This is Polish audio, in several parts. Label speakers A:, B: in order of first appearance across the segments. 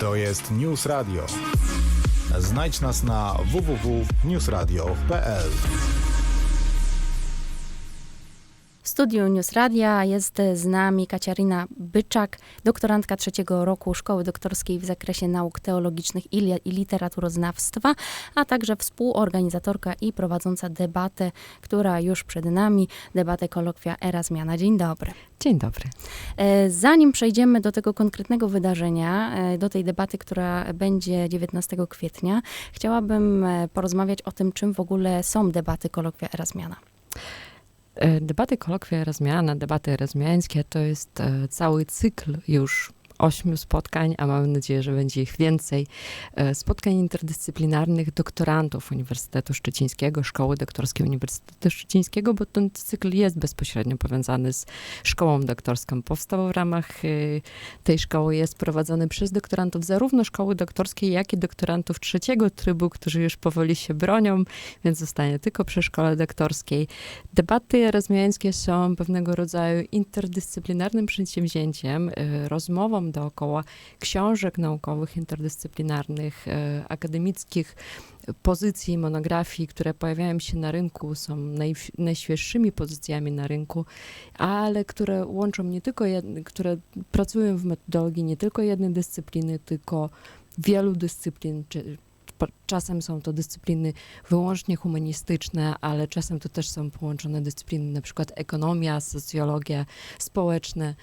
A: To jest News Radio. Znajdź nas na www.newsradio.pl.
B: Studiu News Radia jest z nami Kaciarina Byczak, doktorantka trzeciego roku Szkoły Doktorskiej w zakresie nauk teologicznych i, li- i literaturoznawstwa, a także współorganizatorka i prowadząca debatę, która już przed nami, debatę kolokwia Era Zmiana. Dzień dobry.
C: Dzień dobry.
B: E, Zanim przejdziemy do tego konkretnego wydarzenia, e, do tej debaty, która będzie 19 kwietnia, chciałabym e, porozmawiać o tym, czym w ogóle są debaty kolokwia Era Zmiana.
C: E, Debaty kolokwia rozmiana, debaty rozmiańskie to jest e, cały cykl już ośmiu spotkań, a mamy nadzieję, że będzie ich więcej, e, spotkań interdyscyplinarnych doktorantów Uniwersytetu Szczecińskiego, Szkoły Doktorskiej Uniwersytetu Szczecińskiego, bo ten cykl jest bezpośrednio powiązany z szkołą doktorską. Powstał w ramach e, tej szkoły, jest prowadzony przez doktorantów zarówno szkoły doktorskiej, jak i doktorantów trzeciego trybu, którzy już powoli się bronią, więc zostanie tylko przy szkole doktorskiej. Debaty rozmiańskie są pewnego rodzaju interdyscyplinarnym przedsięwzięciem, y, rozmową dookoła książek naukowych, interdyscyplinarnych, y, akademickich pozycji, monografii, które pojawiają się na rynku, są naj, najświeższymi pozycjami na rynku, ale które łączą nie tylko, jed, które pracują w metodologii nie tylko jednej dyscypliny, tylko wielu dyscyplin, czy czasem są to dyscypliny wyłącznie humanistyczne, ale czasem to też są połączone dyscypliny, na przykład ekonomia, socjologia, społeczne.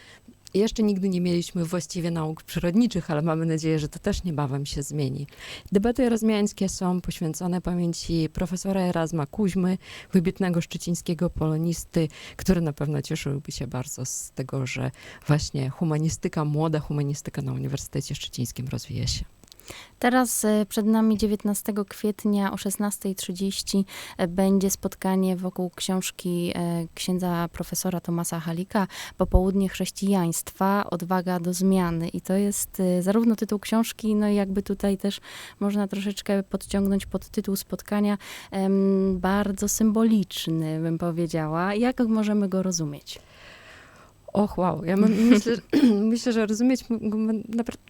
C: Jeszcze nigdy nie mieliśmy właściwie nauk przyrodniczych, ale mamy nadzieję, że to też niebawem się zmieni. Debaty rozmiańskie są poświęcone pamięci profesora Erasma Kuźmy, wybitnego szczecińskiego polonisty, który na pewno cieszyłby się bardzo z tego, że właśnie humanistyka, młoda humanistyka na Uniwersytecie Szczecińskim rozwija się.
B: Teraz e, przed nami 19 kwietnia o 16.30 e, będzie spotkanie wokół książki e, księdza profesora Tomasa Halika Popołudnie chrześcijaństwa, odwaga do zmiany. I to jest zarówno tytuł książki, no i jakby tutaj też można troszeczkę podciągnąć pod tytuł spotkania bardzo symboliczny, bym powiedziała. Jak możemy go rozumieć?
C: Och, wow. Ja my, myślę, myślę, że rozumieć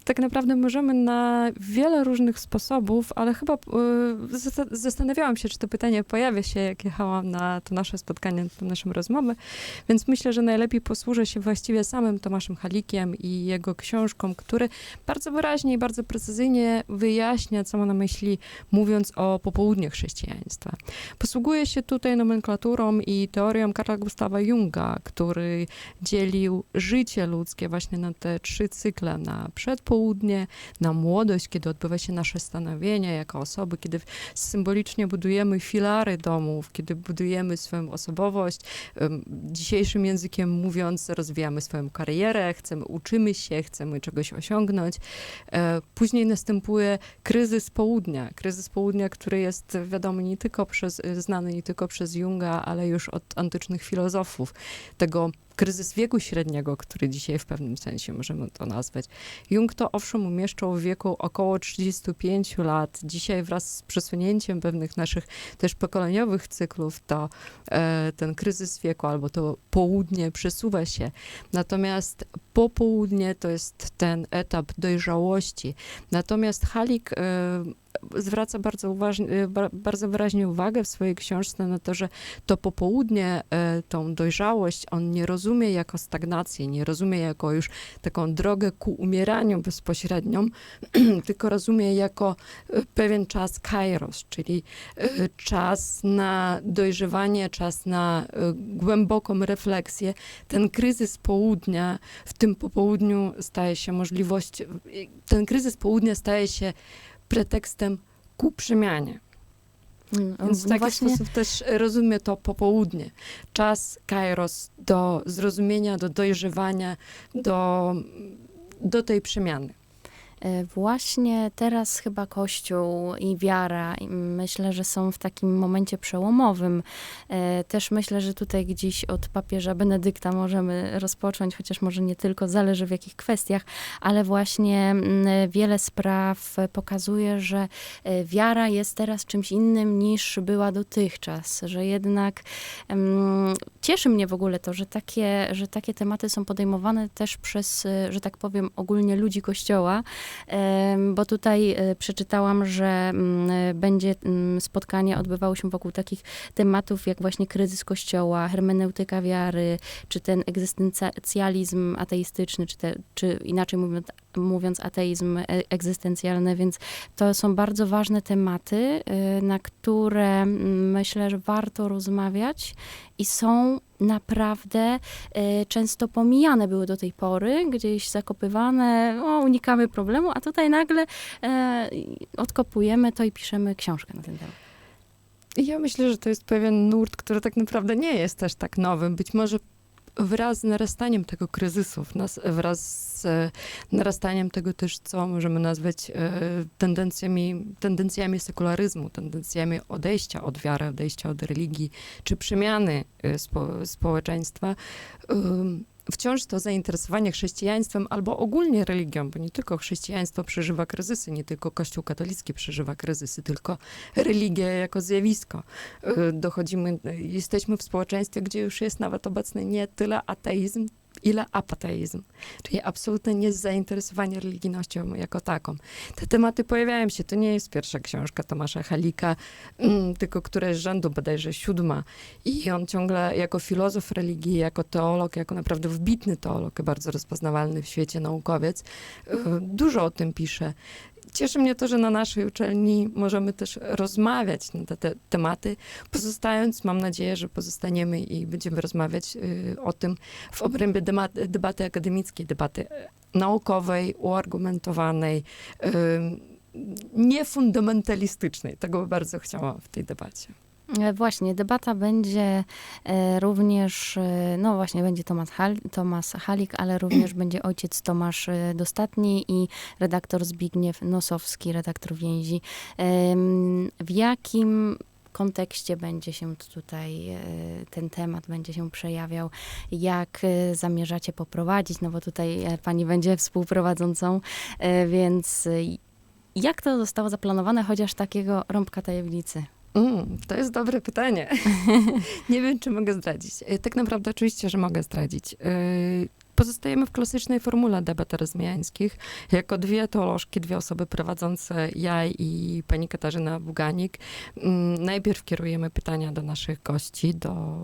C: tak naprawdę możemy na wiele różnych sposobów, ale chyba y, zasta- zastanawiałam się, czy to pytanie pojawia się, jak jechałam na to nasze spotkanie, tę naszą rozmowę, więc myślę, że najlepiej posłużę się właściwie samym Tomaszem Halikiem i jego książką, który bardzo wyraźnie i bardzo precyzyjnie wyjaśnia, co ma na myśli, mówiąc o popołudniu chrześcijaństwa. Posługuje się tutaj nomenklaturą i teorią Karla Gustawa Junga, który życie ludzkie właśnie na te trzy cykle, na przedpołudnie, na młodość, kiedy odbywa się nasze stanowienie jako osoby, kiedy symbolicznie budujemy filary domów, kiedy budujemy swoją osobowość, dzisiejszym językiem mówiąc, rozwijamy swoją karierę, chcemy, uczymy się, chcemy czegoś osiągnąć. E, Później następuje kryzys południa, kryzys południa, który jest wiadomo nie tylko przez, znany nie tylko przez Junga, ale już od antycznych filozofów, tego kryzys wieku średniego, który dzisiaj w pewnym sensie możemy to nazwać. Jung to owszem umieszczał w wieku około 35 lat. Dzisiaj wraz z przesunięciem pewnych naszych też pokoleniowych cyklów, to e, ten kryzys wieku albo to południe przesuwa się. Natomiast popołudnie to jest ten etap dojrzałości. Natomiast Halik e, zwraca bardzo, uważnie, e, ba- bardzo wyraźnie uwagę w swojej książce na to, że to popołudnie, e, tą dojrzałość, on nie rozumie jako stagnację, nie rozumie jako już taką drogę ku umieraniu bezpośrednią, tylko rozumie jako e, pewien czas kairos, czyli czas na dojrzewanie, czas na głęboką refleksję. Ten kryzys południa, w tym popołudniu staje się możliwość, ten kryzys południa staje się pretekstem ku przemianie.
B: Mm,
C: Więc w
B: no
C: taki
B: właśnie-
C: sposób też rozumie to popołudnie. Czas kairos do zrozumienia, do dojrzewania, do, do tej przemiany.
B: E, Właśnie teraz chyba Kościół i wiara, myślę, że są w takim momencie przełomowym. E, Też myślę, że tutaj gdzieś od papieża Benedykta możemy rozpocząć, chociaż może nie tylko, zależy w jakich kwestiach, ale właśnie mm, wiele spraw pokazuje, że e, wiara jest teraz czymś innym niż była dotychczas, że jednak em, cieszy mnie w ogóle to, że takie, że takie tematy są podejmowane też przez, że tak powiem, ogólnie ludzi Kościoła, bo tutaj e, przeczytałam, że mm, będzie mm, spotkanie odbywało się wokół takich tematów jak właśnie kryzys Kościoła, hermeneutyka wiary, czy ten egzystencjalizm ateistyczny, czy, te, czy inaczej mówiąc, mówiąc ateizm e, egzystencjalny, więc to są bardzo ważne tematy, e, na które mm, myślę, że warto rozmawiać i są naprawdę e, często pomijane były do tej pory, gdzieś zakopywane, o, unikamy problemu, a tutaj nagle e, odkopujemy to i piszemy książkę na ten temat.
C: Ja myślę, że to jest pewien nurt, który tak naprawdę nie jest też tak nowy. Być może wraz z narastaniem tego kryzysu, wraz z e, narastaniem tego też, co możemy nazwać e, tendencjami, tendencjami sekularyzmu, tendencjami odejścia od wiary, odejścia od religii, czy przemiany e, spo, społeczeństwa, wciąż to zainteresowanie chrześcijaństwem albo ogólnie religią, bo nie tylko chrześcijaństwo przeżywa kryzysy, nie tylko Kościół katolicki przeżywa kryzysy, tylko religia jako zjawisko. Y, Dochodzimy, jesteśmy w społeczeństwie, gdzie już jest nawet obecny nie tyle ateizm, ile apateizm, czyli absolutne niezainteresowanie religijnością jako taką. Te tematy pojawiają się, to nie jest pierwsza książka Tomasza Halika, mm, tylko któraś z rzędu, bodajże siódma. I on ciągle jako filozof religii, jako teolog, jako naprawdę wbitny teolog, bardzo rozpoznawalny w świecie naukowiec, y, dużo o tym pisze. Cieszy mnie to, że na naszej uczelni możemy też rozmawiać na te, te tematy, pozostając, mam nadzieję, że pozostaniemy i będziemy rozmawiać y, o tym w obrębie dema- debaty akademickiej, debaty e, naukowej, uargumentowanej, y, niefundamentalistycznej. Tego bardzo chciałam w tej debacie.
B: E, Właśnie, debata będzie e, również, e, no właśnie, będzie Tomasz, Hal, Tomasz Halik, ale również będzie ojciec Tomasz Dostatni i redaktor Zbigniew Nosowski, redaktor więzi. W jakim kontekście będzie się tutaj ten temat będzie się przejawiał, jak zamierzacie poprowadzić, no bo tutaj pani będzie współprowadzącą, więc jak to zostało zaplanowane, chociaż takiego rąbka tajemnicy?
C: Mm, to jest dobre pytanie. Nie wiem, czy mogę zdradzić. E, Tak naprawdę oczywiście, że mogę zdradzić. Pozostajemy w klasycznej formule debat rozmiańskich. Jako dwie teolożki, dwie osoby prowadzące, ja i pani Katarzyna Buganik, mm, najpierw kierujemy pytania do naszych gości, do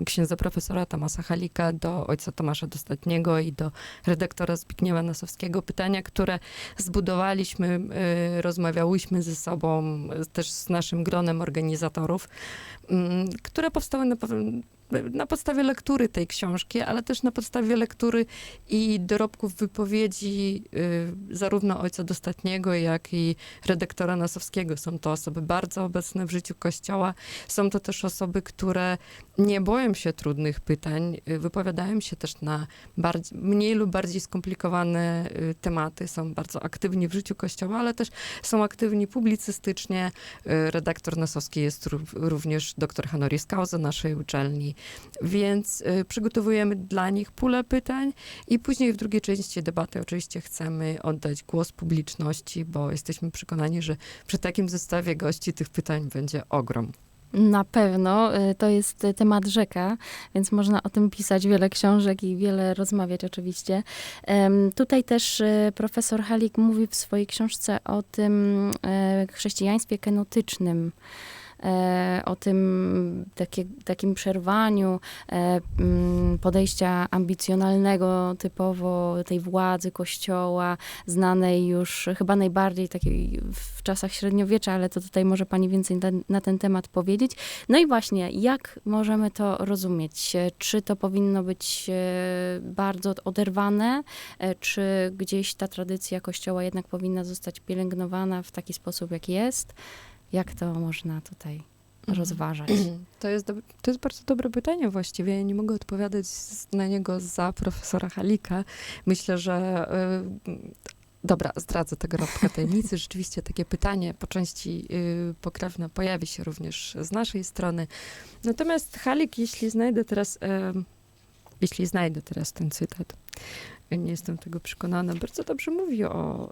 C: y, księdza profesora Tomasa Halika, do ojca Tomasza Dostatniego i do redaktora Zbigniewa Nosowskiego. Pytania, które zbudowaliśmy, y, rozmawiałyśmy ze sobą, y, też z naszym gronem organizatorów, które powstały na, na podstawie lektury tej książki, ale też na podstawie lektury i dorobków wypowiedzi y, zarówno ojca Dostatniego, jak i redaktora Nosowskiego. Są to osoby bardzo obecne w życiu Kościoła. Są to też osoby, które nie boją się trudnych pytań, y, wypowiadają się też na bardziej, mniej lub bardziej skomplikowane y, tematy. Są bardzo aktywni w życiu Kościoła, ale też są aktywni publicystycznie. Redaktor Nosowski jest ró- również doktor honoris causa naszej uczelni. Więc y, przygotowujemy dla nich pulę pytań i później w drugiej części debaty oczywiście chcemy oddać głos publiczności, bo jesteśmy przekonani, że przy takim zestawie gości tych pytań będzie ogrom.
B: Na pewno y, to jest temat rzeka, więc można o tym pisać wiele książek i wiele rozmawiać oczywiście. Tutaj też y, profesor Halik mówi w swojej książce o tym chrześcijaństwie kenotycznym. E, O tym takie, takim przerwaniu e, mm, podejścia ambicjonalnego, typowo tej władzy kościoła, znanej już chyba najbardziej takiej w czasach średniowiecza, ale to tutaj może pani więcej na, na ten temat powiedzieć. No i właśnie, jak możemy to rozumieć? Czy to powinno być e, bardzo oderwane, czy gdzieś ta tradycja kościoła jednak powinna zostać pielęgnowana w taki sposób, jak jest? Jak to można tutaj rozważać?
C: To jest, dob- to jest bardzo dobre pytanie właściwie. Ja nie mogę odpowiadać na niego za profesora Halika. Myślę, że y, Dobra, zdradzę tego rąbka tajemnicy. Rzeczywiście takie pytanie po części y, pokrewne pojawi się również z naszej strony. Natomiast Halik, jeśli znajdę teraz, em, jeśli znajdę teraz ten cytat, nie jestem tego przekonana, bardzo dobrze mówi o,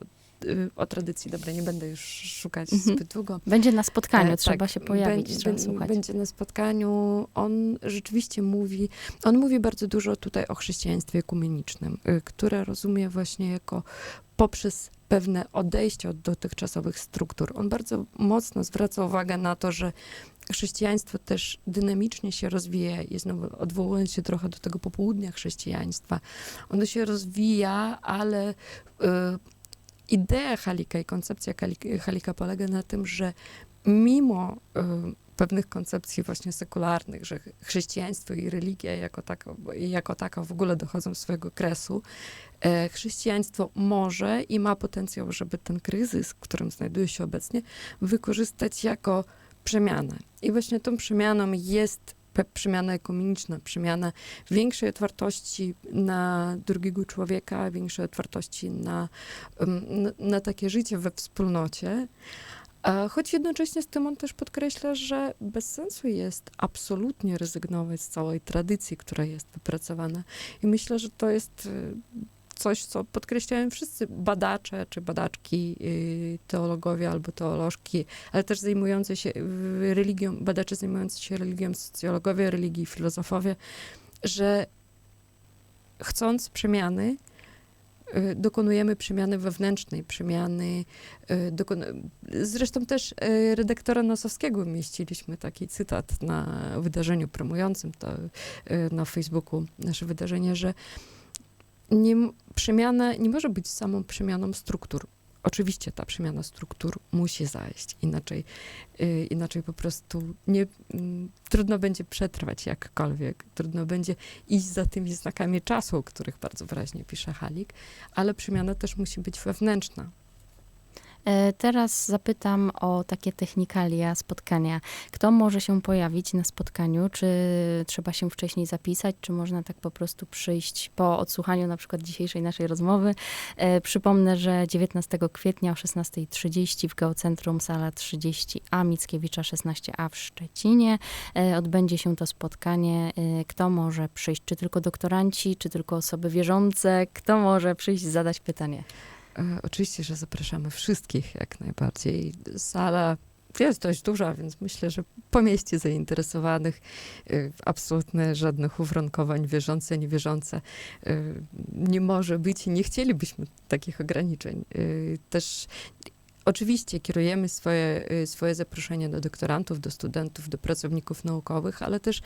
C: o tradycji. Dobra, nie będę już szukać
B: Mhm.
C: zbyt długo.
B: Będzie na spotkaniu,
C: E,
B: trzeba
C: tak,
B: się pojawić,
C: bę-
B: trzeba słuchać.
C: Będzie na spotkaniu. On rzeczywiście mówi, on mówi bardzo dużo tutaj o chrześcijaństwie ekumenicznym, y, które rozumie właśnie jako poprzez pewne odejście od dotychczasowych struktur. On bardzo mocno zwraca uwagę na to, że chrześcijaństwo też dynamicznie się rozwija i znowu odwołując się trochę do tego popołudnia chrześcijaństwa. Ono się rozwija, ale y, idea Halika i koncepcja Halik- Halika polega na tym, że mimo y, pewnych koncepcji właśnie sekularnych, że chrześcijaństwo i religia jako taka, jako taka w ogóle dochodzą swojego kresu, e, chrześcijaństwo może i ma potencjał, żeby ten kryzys, w którym znajduje się obecnie, wykorzystać jako przemianę. I właśnie tą przemianą jest przemiana ekumeniczna, przemiana większej otwartości na drugiego człowieka, większej otwartości na, na, na takie życie we wspólnocie. Choć jednocześnie z tym on też podkreśla, że bez sensu jest absolutnie rezygnować z całej tradycji, która jest wypracowana. I myślę, że to jest y, coś, co podkreślają wszyscy badacze czy badaczki, y, teologowie albo teolożki, ale też zajmujący się religią, badacze zajmujący się religią, socjologowie religii, filozofowie, że chcąc przemiany, y, dokonujemy przemiany wewnętrznej, przemiany. y, Dokon... Zresztą też redaktora Nosowskiego umieściliśmy taki cytat na wydarzeniu promującym to na Facebooku, nasze wydarzenie, że nie, przemiana nie może być samą przemianą struktur. Oczywiście ta przemiana struktur musi zajść, inaczej, y, inaczej po prostu nie, mm, trudno będzie przetrwać jakkolwiek, trudno będzie iść za tymi znakami czasu, o których bardzo wyraźnie pisze Halik, ale przemiana też musi być wewnętrzna.
B: E, Teraz zapytam o takie technikalia spotkania. Kto może się pojawić na spotkaniu? Czy trzeba się wcześniej zapisać, czy można tak po prostu przyjść po odsłuchaniu na przykład dzisiejszej naszej rozmowy? E, Przypomnę, że 19 kwietnia o 16.30 w Geocentrum sala 30A Mickiewicza 16A w Szczecinie e, odbędzie się to spotkanie. Kto może przyjść? Czy tylko doktoranci, czy tylko osoby wierzące? Kto może przyjść zadać pytanie?
C: E, Oczywiście, że zapraszamy wszystkich jak najbardziej. Sala jest dość duża, więc myślę, że pomieści zainteresowanych. E, Absolutnie żadnych uwarunkowań wierzące, niewierzące e, nie może być i nie chcielibyśmy takich ograniczeń. Też Oczywiście kierujemy swoje, y, swoje zaproszenia do doktorantów, do studentów, do pracowników naukowych, ale też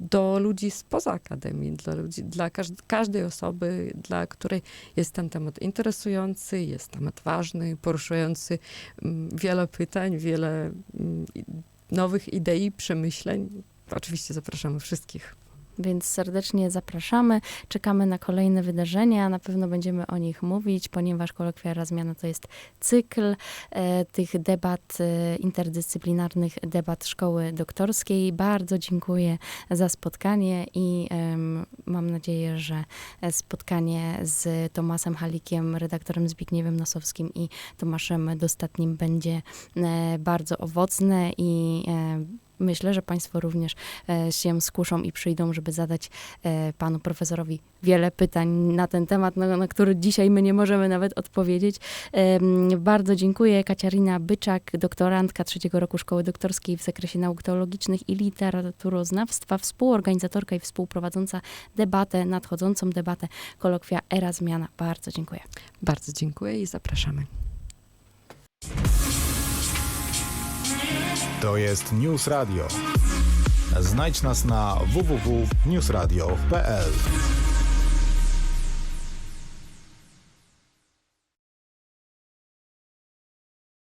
C: do ludzi spoza akademii, dla, ludzi, dla każd- każdej osoby, dla której jest ten temat interesujący, jest temat ważny, poruszający mm, wiele pytań, wiele mm, nowych idei, przemyśleń. Oczywiście zapraszamy wszystkich.
B: Więc serdecznie zapraszamy. Czekamy na kolejne wydarzenia. Na pewno będziemy o nich mówić, ponieważ kolokwia Zmiana to jest cykl e, tych debat e, interdyscyplinarnych, debat szkoły doktorskiej. Bardzo dziękuję za spotkanie i em, mam nadzieję, że spotkanie z Tomasem Halikiem, redaktorem Zbigniewem Nosowskim i Tomaszem Dostatnim będzie e, bardzo owocne i e, Myślę, że Państwo również e, się skuszą i przyjdą, żeby zadać e, panu profesorowi wiele pytań na ten temat, na, na który dzisiaj my nie możemy nawet odpowiedzieć. Bardzo dziękuję. Kaciarina Byczak, doktorantka trzeciego roku Szkoły Doktorskiej w zakresie nauk teologicznych i literaturoznawstwa, współorganizatorka i współprowadząca debatę, nadchodzącą debatę kolokwia Era Zmiana. Bardzo dziękuję.
C: Bardzo dziękuję i zapraszamy.
A: To jest News Radio. Znajdź nas na www.newsradio.pl.